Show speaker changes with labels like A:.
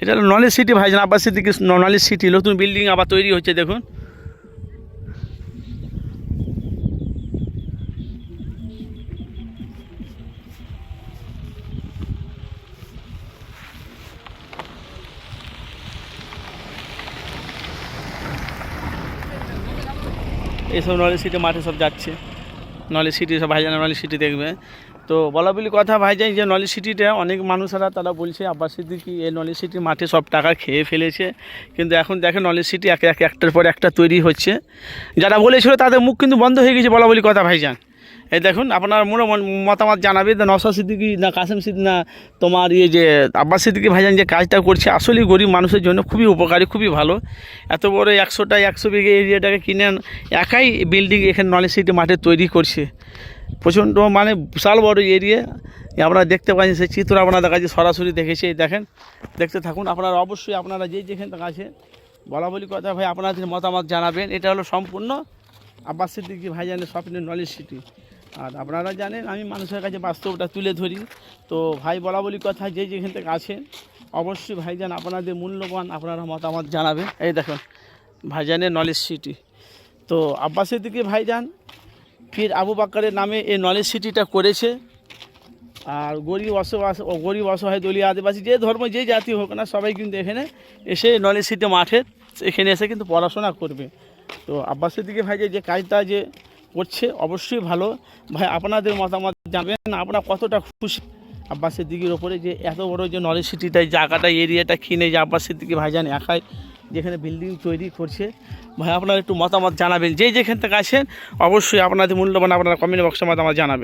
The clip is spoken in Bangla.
A: এটা হলো নলেজ সিটি ভাইজান আব্বাস সিদ্দিকি, নলেজ সিটি, নতুন বিল্ডিং আবার তৈরি হচ্ছে, দেখুন। এইসব নলেজ সিটি মাঠে সব যাচ্ছে। নলেজ সিটি সব ভাইজান নলেজ সিটি দেখবে। তো বলা বলি কথা ভাইজান যে নলেজ সিটিটা অনেক মানুষেরা তারা বলছে আব্বাস সিদ্দিকি এই নলেজ সিটির মাঠে সব টাকা খেয়ে ফেলেছে। কিন্তু এখন দেখে নলেজ সিটি এক এক, একটার পর একটা তৈরি হচ্ছে। যারা বলেছিল তাদের মুখ কিন্তু বন্ধ হয়ে গেছে বলা বলি কথা ভাইজান এই দেখুন, আপনার মনে মতামত জানাবে না নসা সিদ্দিকি না কাসেম সিদ্দিক না তোমার ইয়ে যে আব্বাস সিদ্দিকি ভাইজান যে কাজটা করছে আসলেই গরিব মানুষের জন্য খুবই উপকারী, খুবই ভালো। এত বড় একশোটা একশো বিঘে এরিয়াটাকে কিনে একাই বিল্ডিং এখানে নলেজ সিটি মাঠে তৈরি করছে। প্রচণ্ড মানে বিশাল বড় এরিয়া আপনারা দেখতে পাচ্ছেন সেই চিত্র আপনাদের কাছে সরাসরি দেখেছি দেখেন। দেখতে থাকুন, আপনারা অবশ্যই আপনারা যে যেখান থেকে আছে বলা বলি কথা ভাই, আপনাদের মতামত জানাবেন। এটা হলো সম্পূর্ণ আব্বাস সিদ্দিকি ভাইজানের স্বপ্নের নলেজ সিটি আর আপনারা জানেন, আমি মানুষের কাছে বাস্তবটা তুলে ধরি। তো ভাই, বলা বলি কথা, যে যেখান থেকে আছেন, অবশ্যই ভাইজান আপনাদের মূল্যবান আপনারা মতামত জানাবেন। এই দেখুন, ভাইজানের নলেজ সিটি তো আব্বাস সিদ্দিকি ভাইজান ফির আবু বাক্কারের নামে এই নলেজ সিটিটা করেছে। আর গরিব ও গরিব অসহায় দলীয় আদিবাসী যে ধর্ম, যে জাতি হোক না, সবাই কিন্তু এখানে এসে নলেজ সিটি মাঠে এখানে এসে কিন্তু পড়াশোনা করবে। তো আব্বাসের দিকে ভাই যে কাজটা যে করছে, অবশ্যই ভালো। ভাই, আপনাদের মতামত জানবেন আপনারা কতটা খুশি? আব্বাসের সিদ্দিকির ওপরে যে এত বড় যে নলেজ সিটিটা জায়গাটা এরিয়াটা কিনে যে আব্বাসের দিকে ভাইজান একাই যেখানে বিল্ডিং তৈরি করছে। ভাই, আপনারা একটু মতামত জানাবেন। যে যেখান থেকে আসেন, অবশ্যই আপনাদের মূল্যবান আপনারা কমেন্ট বক্সের মতামত জানাবেন।